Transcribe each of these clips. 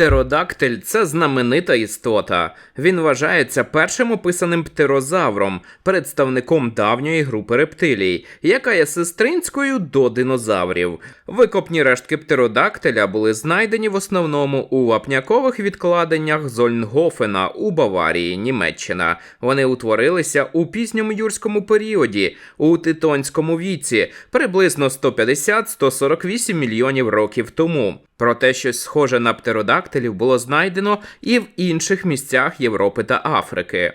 Птеродактиль це знаменита істота. Він вважається першим описаним птерозавром, представником давньої групи рептилій, яка є сестринською до динозаврів. Викопні рештки птеродактиля були знайдені в основному у вапнякових відкладеннях Зольнгофена у Баварії, Німеччина. Вони утворилися у пізньому юрському періоді, у титонському віці, приблизно 150-148 мільйонів років тому. Проте щось схоже на птеродактилів було знайдено і в інших місцях Європи та Африки.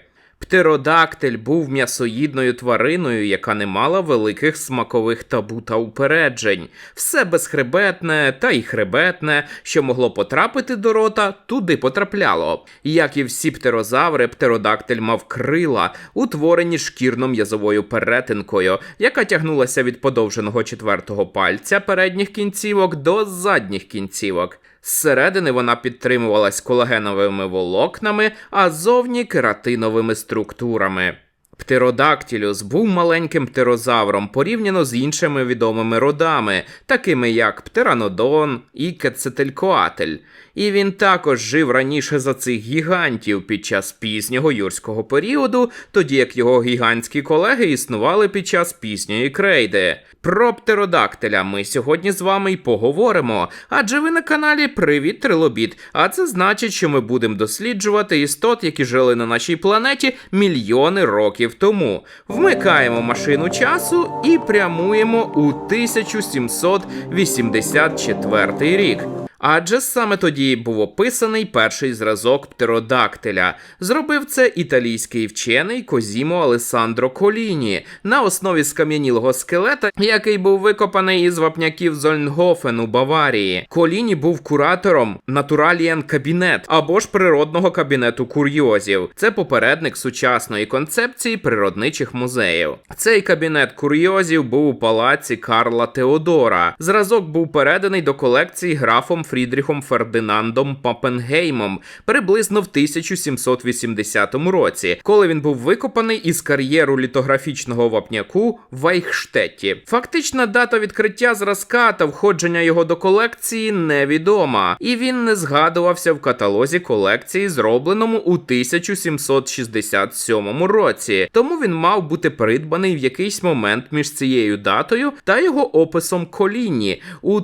Птеродактиль був м'ясоїдною твариною, яка не мала великих смакових табу та упереджень. Все безхребетне та й хребетне, що могло потрапити до рота, туди потрапляло. Як і всі птерозаври, птеродактиль мав крила, утворені шкірно-м'язовою перетинкою, яка тягнулася від подовженого четвертого пальця передніх кінцівок до задніх кінцівок. Зсередини вона підтримувалась колагеновими волокнами, а зовні кератиновими структурами. Птеродактилюс був маленьким птерозавром порівняно з іншими відомими родами, такими як птеранодон і кецетелькоатель. І він також жив раніше за цих гігантів під час пізнього юрського періоду, тоді як його гігантські колеги існували під час пізньої крейди. Про птеродактиля ми сьогодні з вами й поговоримо, адже ви на каналі Привіт Трилобіт, а це значить, що ми будемо досліджувати істот, які жили на нашій планеті мільйони років тому. Вмикаємо машину часу і прямуємо у 1784 рік. Адже саме тоді був описаний перший зразок птеродактиля. Зробив це італійський вчений Козімо Алесандро Коліні на основі скам'янілого скелета, який був викопаний із вапняків Зольнгофен у Баварії. Коліні був куратором Натуралієн Кабінет або ж природного кабінету курйозів. Це попередник сучасної концепції природничих музеїв. Цей кабінет курйозів був у палаці Карла Теодора. Зразок був переданий до колекції графом Фрідріхом Фердинандом Папенгеймом приблизно в 1780 році, коли він був викопаний із кар'єру літографічного вапняку в Айхштетті. Фактична дата відкриття зразка та входження його до колекції невідома, і він не згадувався в каталозі колекції, зробленому у 1767 році. Тому він мав бути придбаний в якийсь момент між цією датою та його описом коліні у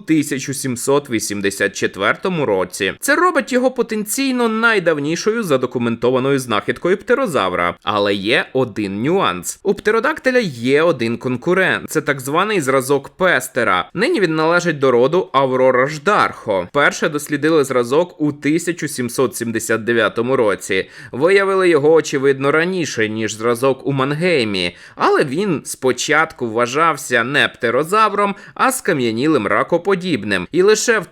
1784 році. Це робить його потенційно найдавнішою задокументованою знахідкою птерозавра. Але є один нюанс: у птеродактиля є один конкурент. Це так званий зразок Пестера. Нині він належить до роду Аврора Ждархо. Перше дослідили зразок у 1779 році. Виявили його очевидно раніше, ніж зразок у Мангеймі, але він спочатку вважався не птерозавром, а скам'янілим ракоподібним. І лише в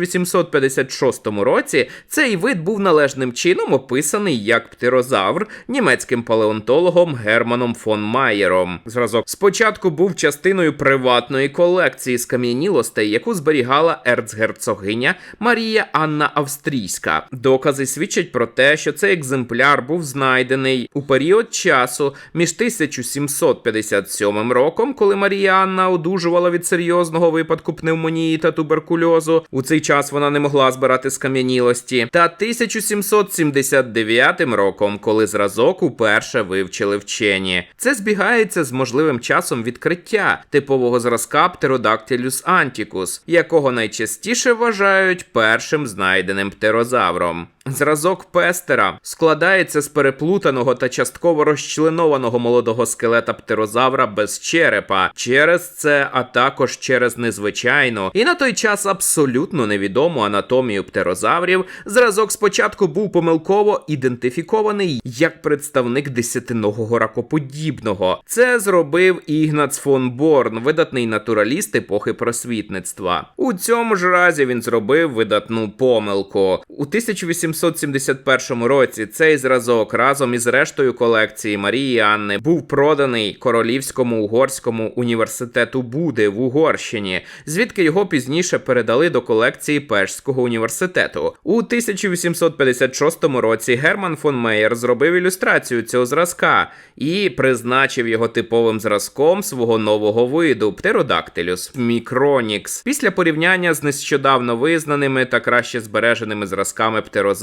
1856 році цей вид був належним чином описаний як птерозавр німецьким палеонтологом Германом фон Майєром. Зразок спочатку був частиною приватної колекції скам'янілостей, яку зберігала ерцгерцогиня Марія Анна Австрійська. Докази свідчать про те, що цей екземпляр був знайдений у період часу між 1757 роком, коли Марія Анна одужувала від серйозного випадку пневмонії та туберкульозу. У цей час вона не могла збирати скам'янілості, та 1779 роком, коли зразок уперше вивчили вчені. Це збігається з можливим часом відкриття типового зразка Pterodactylus anticus, якого найчастіше вважають першим знайденим птерозавром. Зразок Пестера складається з переплутаного та частково розчленованого молодого скелета птерозавра без черепа. Через це, а також через незвичайну і на той час абсолютно невідому анатомію птерозаврів, зразок спочатку був помилково ідентифікований як представник десятиногого ракоподібного. Це зробив Ігнац фон Борн, видатний натураліст епохи просвітництва. У цьому ж разі він зробив видатну помилку. У 1800 1871 році цей зразок разом із рештою колекції Марії Анни був проданий Королівському угорському університету Буди в Угорщині, звідки його пізніше передали до колекції Пешського університету. У 1856 році Герман фон Меєр зробив ілюстрацію цього зразка і призначив його типовим зразком свого нового виду Птеродактилюс Мікронікс. Після порівняння з нещодавно визнаними та краще збереженими зразками птерозаврів,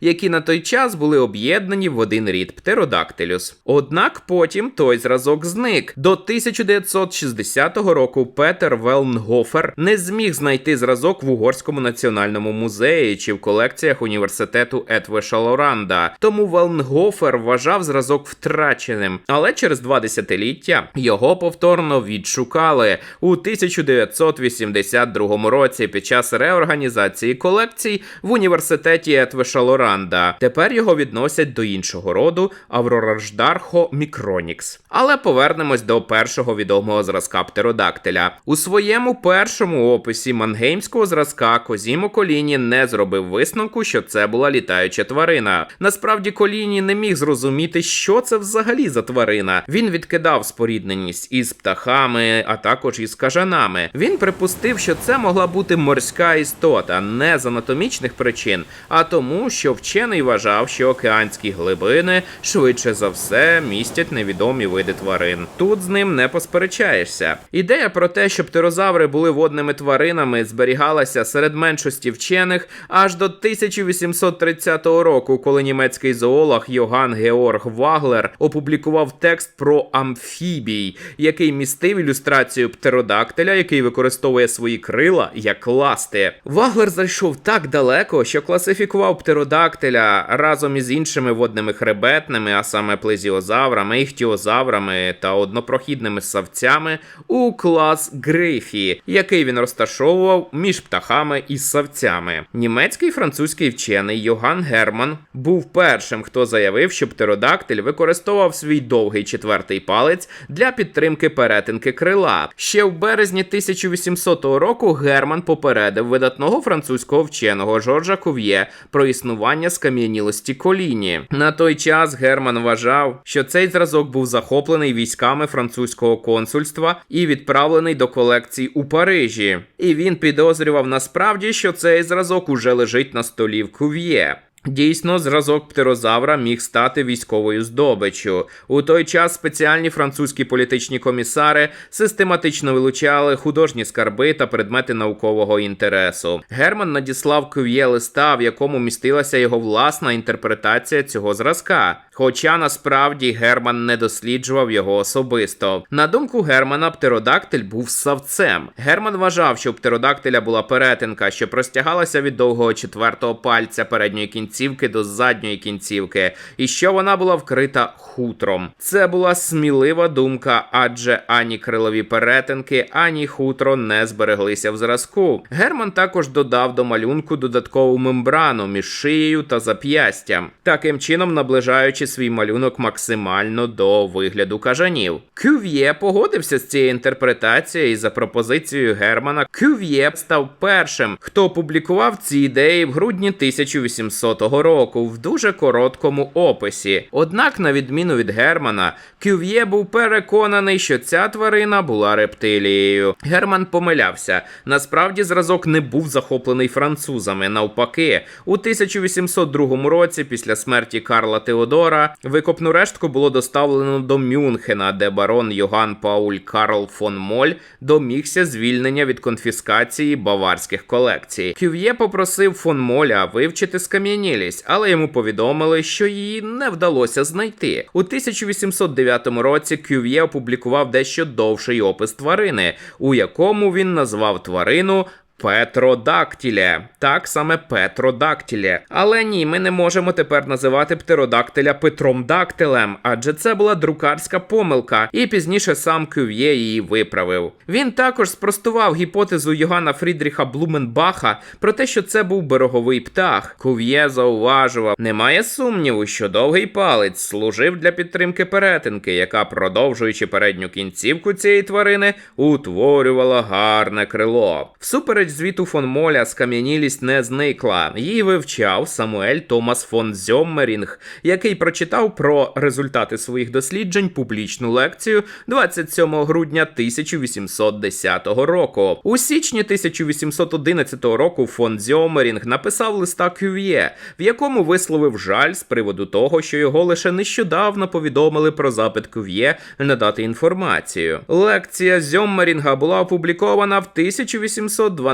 які на той час були об'єднані в один рід Птеродактилюс. Однак потім той зразок зник. До 1960 року Петер Велнгофер не зміг знайти зразок в Угорському національному музеї чи в колекціях університету Етвеша Лоранда. Тому Велнгофер вважав зразок втраченим, але через два десятиліття його повторно відшукали у 1982 році під час реорганізації колекцій в університеті Етвеша Лоранда. Тепер його відносять до іншого роду Аврораждархо Мікронікс. Але повернемось до першого відомого зразка птеродактиля. У своєму першому описі мангеймського зразка Козімо Коліні не зробив висновку, що це була літаюча тварина. Насправді Коліні не міг зрозуміти, що це взагалі за тварина. Він відкидав спорідненість із птахами, а також із кажанами. Він припустив, що це могла бути морська істота, не з анатомічних причин, а тому, що вчений вважав, що океанські глибини швидше за все містять невідомі види тварин. Тут з ним не посперечаєшся. Ідея про те, що птерозаври були водними тваринами, зберігалася серед меншості вчених аж до 1830 року, коли німецький зоолог Йоган Георг Ваглер опублікував текст про амфібій, який містив ілюстрацію птеродактиля, який використовує свої крила як ласти. Ваглер зайшов так далеко, що класифікував птеродактиля разом із іншими водними хребетними, а саме плезіозаврами, іхтіозаврами та однопрохідними савцями у клас Грифі, який він розташовував між птахами і савцями. Німецький французький вчений Йоган Герман був першим, хто заявив, що птеродактиль використовував свій довгий четвертий палець для підтримки перетинки крила. Ще в березні 1800 року Герман попередив видатного французького вченого Жоржа Кув'є про існування скам'янілості коліні. На той час Герман вважав, що цей зразок був захоплений військами французького консульства і відправлений до колекцій у Парижі. І він підозрював насправді, що цей зразок уже лежить на столі в Кув'є. Дійсно, зразок птерозавра міг стати військовою здобиччю. У той час спеціальні французькі політичні комісари систематично вилучали художні скарби та предмети наукового інтересу. Герман надіслав Кюв'є листа, в якому містилася його власна інтерпретація цього зразка. Хоча насправді Герман не досліджував його особисто. На думку Германа, птеродактиль був савцем. Герман вважав, що у птеродактиля була перетинка, що простягалася від довгого четвертого пальця передньої кінцівки до задньої кінцівки, і що вона була вкрита хутром. Це була смілива думка, адже ані крилові перетинки, ані хутро не збереглися в зразку. Герман також додав до малюнку додаткову мембрану між шиєю та зап'ястям, таким чином наближаючи свій малюнок максимально до вигляду кажанів. Кюв'є погодився з цією інтерпретацією і за пропозицією Германа. Кюв'є став першим, хто опублікував ці ідеї в грудні 1800 року в дуже короткому описі. Однак, на відміну від Германа, Кюв'є був переконаний, що ця тварина була рептилією. Герман помилявся. Насправді зразок не був захоплений французами. Навпаки, у 1802 році, після смерті Карла Теодора, викопну рештку було доставлено до Мюнхена, де барон Йоган Пауль Карл фон Моль домігся звільнення від конфіскації баварських колекцій. Кюв'є попросив фон Моля вивчити скам'янілість, але йому повідомили, що її не вдалося знайти. У 1809 році Кюв'є опублікував дещо довший опис тварини, у якому він назвав тварину. Петродактіле, так саме Петродактіле. Але ні, ми не можемо тепер називати птеродактиля Петромдактилем, адже це була друкарська помилка, і пізніше сам Кюв'є її виправив. Він також спростував гіпотезу Йоганна Фрідріха Блуменбаха про те, що це був береговий птах. Кюв'є зауважував, немає сумніву, що довгий палець служив для підтримки перетинки, яка, продовжуючи передню кінцівку цієї тварини, утворювала гарне крило. Всупереч Всупереч звіту фон Моля, скам'янілість не зникла. Її вивчав Самуель Томас фон Зьоммерінг, який прочитав про результати своїх досліджень публічну лекцію 27 грудня 1810 року. У січні 1811 року фон Зьомерінг написав листа Кюв'є, в якому висловив жаль з приводу того, що його лише нещодавно повідомили про запит Кюв'є надати інформацію. Лекція Зьоммерінга була опублікована в 1812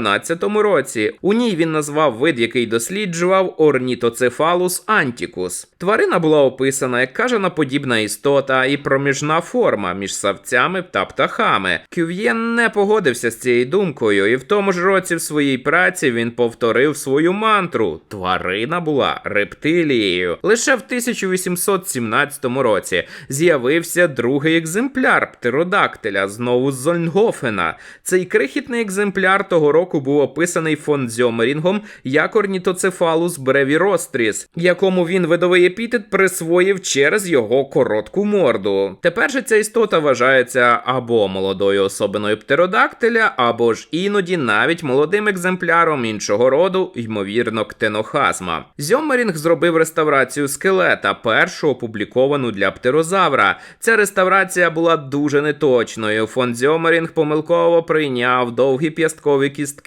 році. У ній він назвав вид, який досліджував орнітоцефалус антікус. Тварина була описана як кажаноподібна істота і проміжна форма між савцями та птахами. Кюв'є не погодився з цією думкою, і в тому ж році в своїй праці він повторив свою мантру: тварина була рептилією. Лише в 1817 році з'явився другий екземпляр птеродактиля знову з Зольнгофена. Цей крихітний екземпляр того року був описаний фон Дзьомерінгом як орнітоцефалус бревіростріс, якому він видовий епітет присвоїв через його коротку морду. Тепер же ця істота вважається або молодою особиною птеродактиля, або ж іноді навіть молодим екземпляром іншого роду, ймовірно, ктенохазма. Зьомерінг зробив реставрацію скелета, першу опубліковану для птерозавра. Ця реставрація була дуже неточною. Фон Зьомерінг помилково прийняв довгі п'ясткові кістки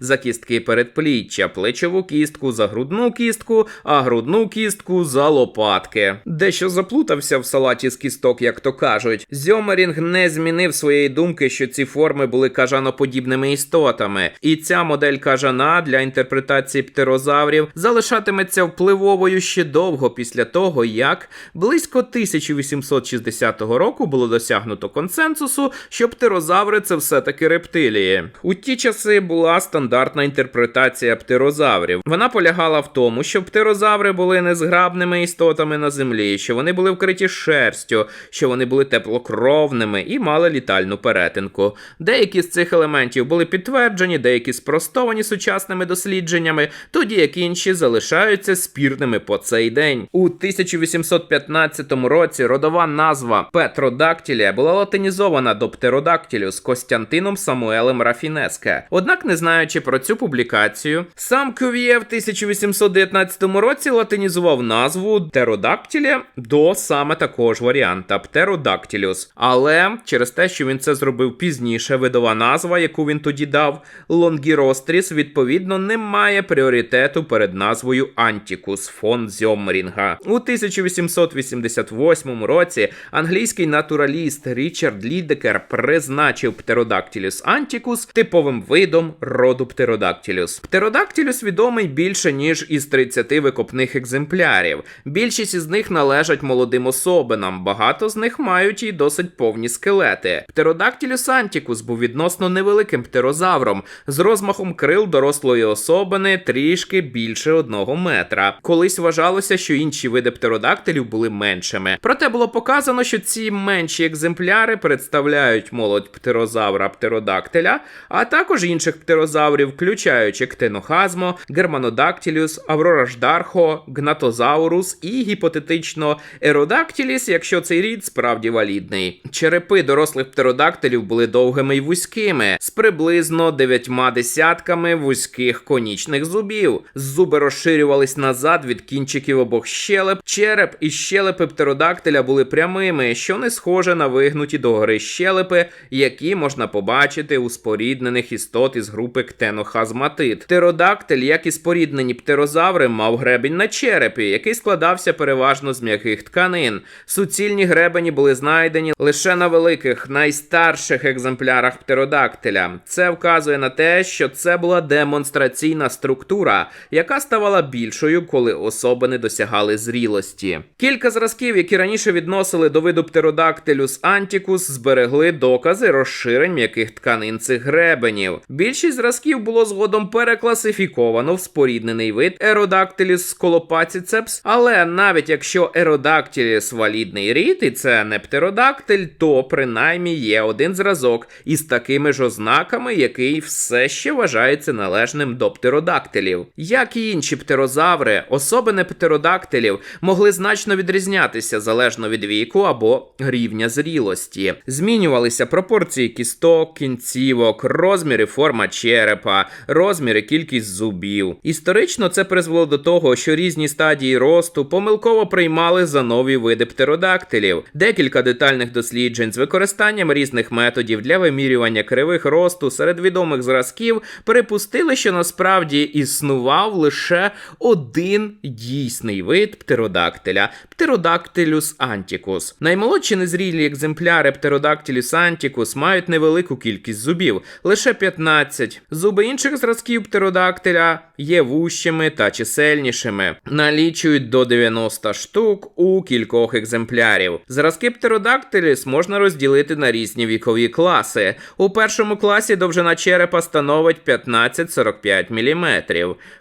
за кістки передпліччя, плечову кістку за грудну кістку, а грудну кістку за лопатки. Дещо заплутався в салаті з кісток, як то кажуть. Зьомерінг не змінив своєї думки, що ці форми були кажаноподібними істотами, і ця модель кажана для інтерпретації птерозаврів залишатиметься впливовою ще довго після того, як близько 1860 року було досягнуто консенсусу, що птерозаври це все-таки рептилії. У ті часи була стандартна інтерпретація птерозаврів. Вона полягала в тому, що птерозаври були незграбними істотами на землі, що вони були вкриті шерстю, що вони були теплокровними і мали літальну перетинку. Деякі з цих елементів були підтверджені, деякі спростовані сучасними дослідженнями, тоді як інші залишаються спірними по цей день. У 1815 році родова назва Петродактілія була латинізована до птеродактілю з Костянтином Самуелем Рафінеске. Однак, не знаючи про цю публікацію, сам Кюв'є в 1819 році латинізував назву птеродактілія до саме такого ж варіанта Птеродактілюс. Але через те, що він це зробив пізніше, видова назва, яку він тоді дав, Лонгіростріс, відповідно, не має пріоритету перед назвою Антікус фон Зьоммерінга. У 1888 році англійський натураліст Річард Лідекер призначив Птеродактилюс антікус типовим видом роду Птеродактилюс. Птеродактилюс відомий більше ніж із 30 викопних екземплярів. Більшість із них належать молодим особинам, багато з них мають і досить повні скелети. Птеродактилюс антікус був відносно невеликим птерозавром з розмахом крил дорослої особини трішки більше одного метра. Колись вважалося, що інші види птеродактилів були меншими. Проте було показано, що ці менші екземпляри представляють молодь птерозавра птеродактиля, а також інших птерозаврів, включаючи ктенохазмо, германодактилюс, аврораждархо, гнатозаурус і гіпотетично еродактиліс, якщо цей рід справді валідний. Черепи дорослих птеродактилів були довгими й вузькими, з приблизно дев'ятьма десятками вузьких конічних зубів. Зуби розширювались назад від кінчиків обох щелеп. Череп і щелепи птеродактиля були прямими, що не схоже на вигнуті догори щелепи, які можна побачити у споріднених істот групи ктенохазматит. Птеродактиль, як і споріднені птерозаври, мав гребінь на черепі, який складався переважно з м'яких тканин. Суцільні гребені були знайдені лише на великих, найстарших екземплярах птеродактиля. Це вказує на те, що це була демонстраційна структура, яка ставала більшою, коли особини досягали зрілості. Кілька зразків, які раніше відносили до виду птеродактилюс антікус, зберегли докази розширень м'яких тканин цих гребенів. Більшість зразків було згодом перекласифіковано в споріднений вид Еродактиліс сколопаціцепс, але навіть якщо Еродактиліс валідний рід, і це не птеродактиль, то принаймні є один зразок із такими ж ознаками, який все ще вважається належним до птеродактилів. Як і інші птерозаври, особини птеродактилів могли значно відрізнятися залежно від віку або рівня зрілості. Змінювалися пропорції кісток, кінцівок, розміри форма форма черепа, розмір і кількість зубів. Історично це призвело до того, що різні стадії росту помилково приймали за нові види птеродактилів. Декілька детальних досліджень з використанням різних методів для вимірювання кривих росту серед відомих зразків припустили, що насправді існував лише один дійсний вид птеродактиля Pterodactylus anticus. Наймолодші незрілі екземпляри Pterodactylus anticus мають невелику кількість зубів, лише 15. Зуби інших зразків птеродактиля є вущими та чисельнішими, налічують до 90 штук у кількох екземплярів. Зразки птеродактиліс можна розділити на різні вікові класи. У першому класі довжина черепа становить 15-45 мм.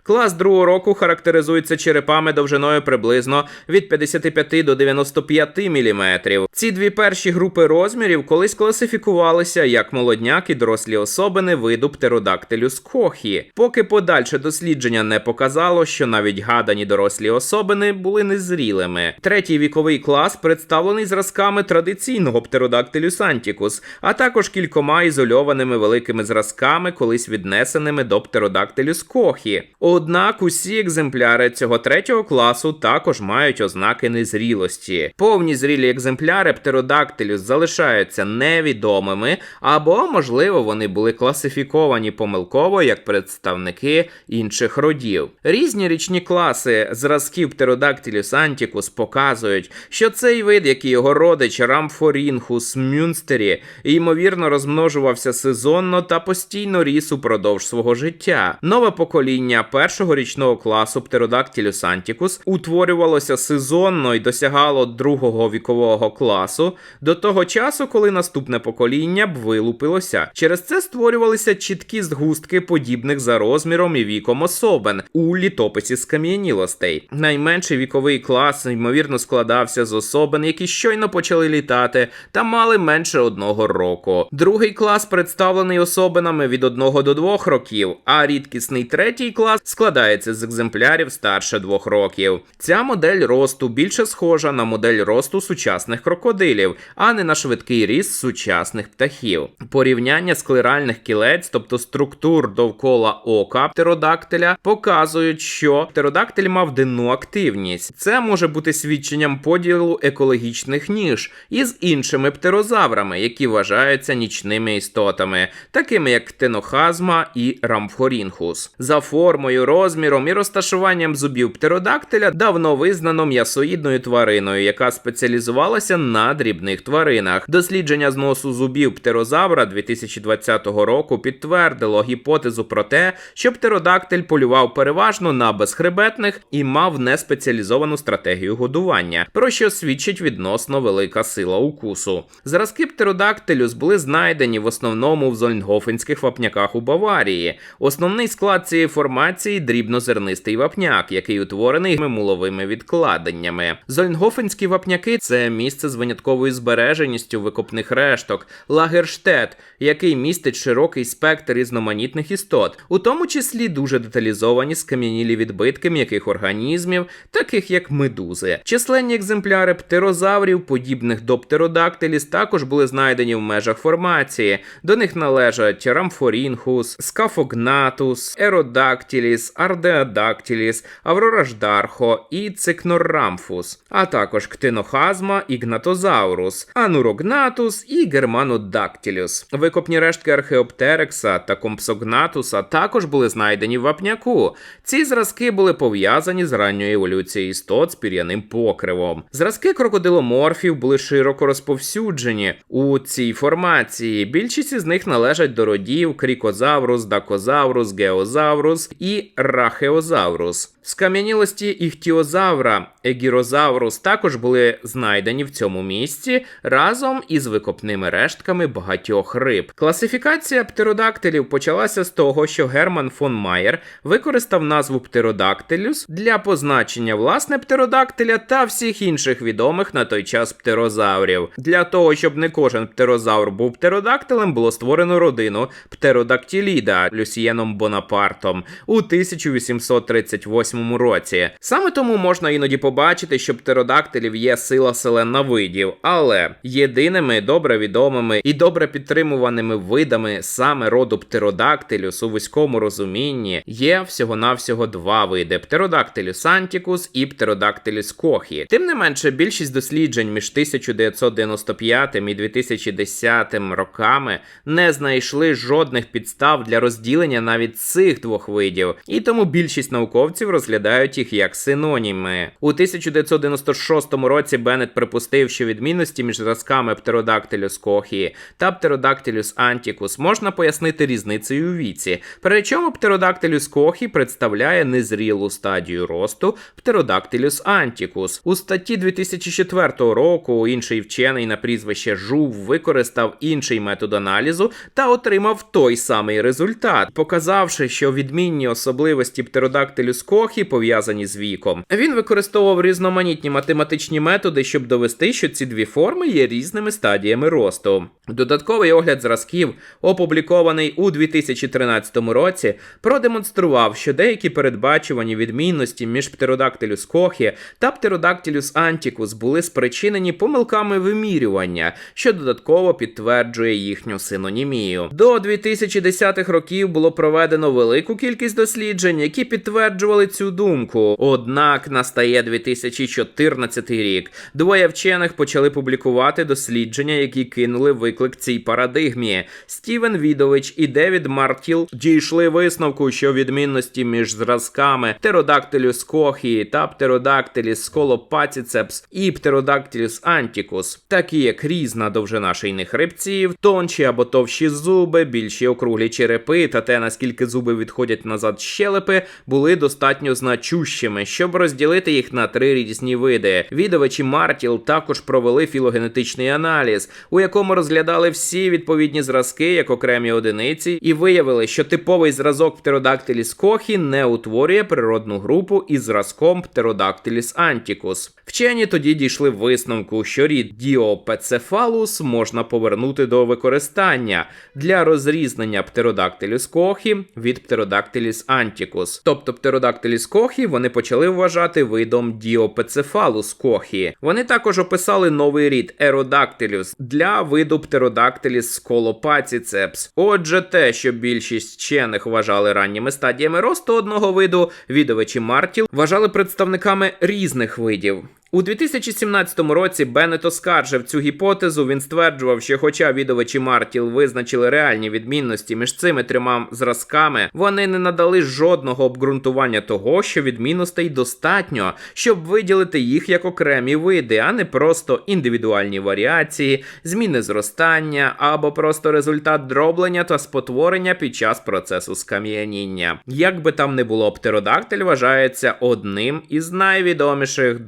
Клас другого року характеризується черепами довжиною приблизно від 55 до 95 мм. Ці дві перші групи розмірів колись класифікувалися як молодняк і дорослі особини виду птеродактилюс кохі, поки подальше дослідження не показало, що навіть гадані дорослі особини були незрілими. Третій віковий клас представлений зразками традиційного птеродактилюс антікус, а також кількома ізольованими великими зразками, колись віднесеними до птеродактилюс кохі. Однак усі екземпляри цього третього класу також мають ознаки незрілості. Повні зрілі екземпляри птеродактилюс залишаються невідомими, або, можливо, вони були класифіковані помилково як представники інших родів. Різні річні класи зразків Pterodactylus anticus показують, що цей вид, як і його родич Рамфорінхус мюнстері, ймовірно розмножувався сезонно та постійно ріс упродовж свого життя. Нове покоління першого річного класу Pterodactylus anticus утворювалося сезонно і досягало другого вікового класу до того часу, коли наступне покоління б вилупилося. Через це створювалися чіткі згустки подібних за розміром і віком особин у літописі скам'янілостей. Найменший віковий клас, ймовірно, складався з особин, які щойно почали літати та мали менше одного року. Другий клас представлений особинами від одного до двох років, а рідкісний третій клас складається з екземплярів старше двох років. Ця модель росту більше схожа на модель росту сучасних крокодилів, а не на швидкий ріст сучасних птахів. Порівняння склеральних кілець, тобто структур довкола ока птеродактиля, показують, що птеродактиль мав денну активність. Це може бути свідченням поділу екологічних ніж із іншими птерозаврами, які вважаються нічними істотами, такими як ктенохазма і рамфорінхус. За формою, розміром і розташуванням зубів птеродактиля давно визнано м'ясоїдною твариною, яка спеціалізувалася на дрібних тваринах. Дослідження зносу зубів птерозавра 2020 року підтвердило гіпотезу про те, що птеродактиль полював переважно на безхребетних і мав неспеціалізовану стратегію годування, про що свідчить відносно велика сила укусу. Зразки птеродактилюс були знайдені в основному в зольнгофенських вапняках у Баварії. Основний склад цієї формації дрібнозернистий вапняк, який утворений муловими відкладеннями. Зольнгофенські вапняки це місце з винятковою збереженістю викопних решток, лагерштет, який містить широкий спектр різноманітних істот, у тому числі дуже деталізовані скам'янілі відбитки м'яких організмів, таких як медузи. Численні екземпляри птерозаврів, подібних до птеродактиліс, також були знайдені в межах формації. До них належать рамфорінхус, скафогнатус, еродактиліс, ардеодактиліс, аврораждархо і цикноррамфус, а також ктинохазма, ігнатозаурус, анурогнатус і германодактилюс. Викопні рештки археоптерекса та компсогнатуса також були знайдені в вапняку. Ці зразки були пов'язані з ранньою еволюцією істот з пір'яним покривом. Зразки крокодиломорфів були широко розповсюджені у цій формації. Більшість із них належать до родів крікозаврус, дакозаврус, геозаврус і рахеозаврус. Скам'янілості іхтіозавра, егірозаврус також були знайдені в цьому місці разом із викопними рештками багатьох риб. Класифікація птеродактилів почалася з того, що Герман фон Майер використав назву птеродактилюс для позначення власне птеродактиля та всіх інших відомих на той час птерозаврів. Для того, щоб не кожен птерозавр був птеродактилем, було створено родину птеродактиліда Люсієном Бонапартом у 1838 році. Саме тому можна іноді побачити побачити, що птеродактилів є сила селена видів, але єдиними добре відомими і добре підтримуваними видами саме роду птеродактилюс у вузькому розумінні є всього-навсього два види: птеродактилюс антікус і птеродактилюс кохі. Тим не менше, більшість досліджень між 1995 і 2010 роками не знайшли жодних підстав для розділення навіть цих двох видів, і тому більшість науковців розглядають їх як синоніми. У 1996 році Беннет припустив, що відмінності між зразками Птеродактилюс кохії та Птеродактилюс антікус можна пояснити різницею у віці. Причому Птеродактилюс кохі представляє незрілу стадію росту Птеродактилюс антікус. У статті 2004 року інший вчений на прізвище Жув використав інший метод аналізу та отримав той самий результат, показавши, що відмінні особливості Птеродактилюс кохі пов'язані з віком. Він використовував різноманітні математичні методи, щоб довести, що ці дві форми є різними стадіями росту. Додатковий огляд зразків, опублікований у 2013 році, продемонстрував, що деякі передбачувані відмінності між Птеродактилюс кохі та Птеродактилюс антікус були спричинені помилками вимірювання, що додатково підтверджує їхню синонімію. До 2010-х років було проведено велику кількість досліджень, які підтверджували цю думку. Однак настає 2014 рік. Двоє вчених почали публікувати дослідження, які кинули виклик цій парадигмі. Стівен Відович і Девід Мартіл дійшли висновку, що відмінності між зразками Птеродактилюс кохії та Птеродактиліс сколопаціцепс і Птеродактилюс антікус, такі як різна довжина шийних хребців, тонші або товщі зуби, більші округлі черепи та те, наскільки зуби відходять назад щелепи, були достатньо значущими, щоб розділити їх на три різні види. Відович і Мартіл також провели філогенетичний аналіз, у якому розглядали всі відповідні зразки як окремі одиниці, і виявили, що типовий зразок Птеродактиліс кохі не утворює природну групу із зразком Птеродактиліс антікус. Вчені тоді дійшли висновку, що рід Діопецефалус можна повернути до використання для розрізнення Птеродактиліс кохі від Птеродактиліс антікус. Тобто Птеродактиліс кохі вони почали вважати видом Діопецефалус кохі. Вони також описали новий рід Еродактилюс для виду Птеродактиліс сколопаціцепс. Отже, те, що більшість вчених вважали ранніми стадіями росту одного виду, відовичі Мартіл вважали представниками різних видів. У 2017 році Беннет оскаржив цю гіпотезу. Він стверджував, що, хоча відовичі Мартіл визначили реальні відмінності між цими трьома зразками, вони не надали жодного обґрунтування того, що відмінностей достатньо, щоб виділити їх як окремі види, а не просто індивідуальні варіації, зміни зростання або просто результат дроблення та спотворення під час процесу скам'яніння. Як би там не було, птеродактиль вважається одним із найвідоміших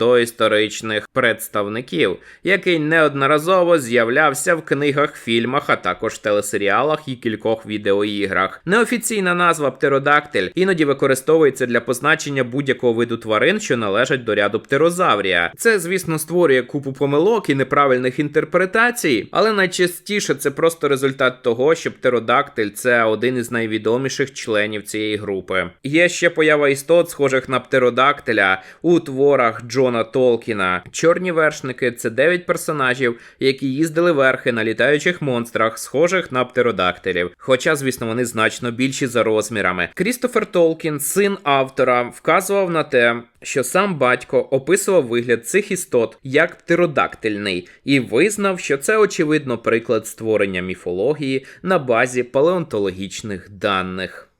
доісторичних представників, який неодноразово з'являвся в книгах, фільмах, а також телесеріалах і кількох відеоіграх. Неофіційна назва птеродактиль іноді використовується для позначення будь-якого виду тварин, що належать до ряду птерозаврія. Це, звісно, створює купу помилок і неправильних інтерпретацій, але найчастіше це просто результат того, що птеродактиль це один із найвідоміших членів цієї групи. Є ще поява істот, схожих на птеродактиля у творах Джона Толкіна. Чорні вершники це 9 персонажів, які їздили верхи на літаючих монстрах, схожих на птеродактилів. Хоча, звісно, вони значно більші за розмірами. Крістофер Толкін, син автора, вказував на те, що сам батько описував вигляд цих істот як птеродактильний, і визнав, що це очевидно приклад створення міфології на базі палеонтологічних даних.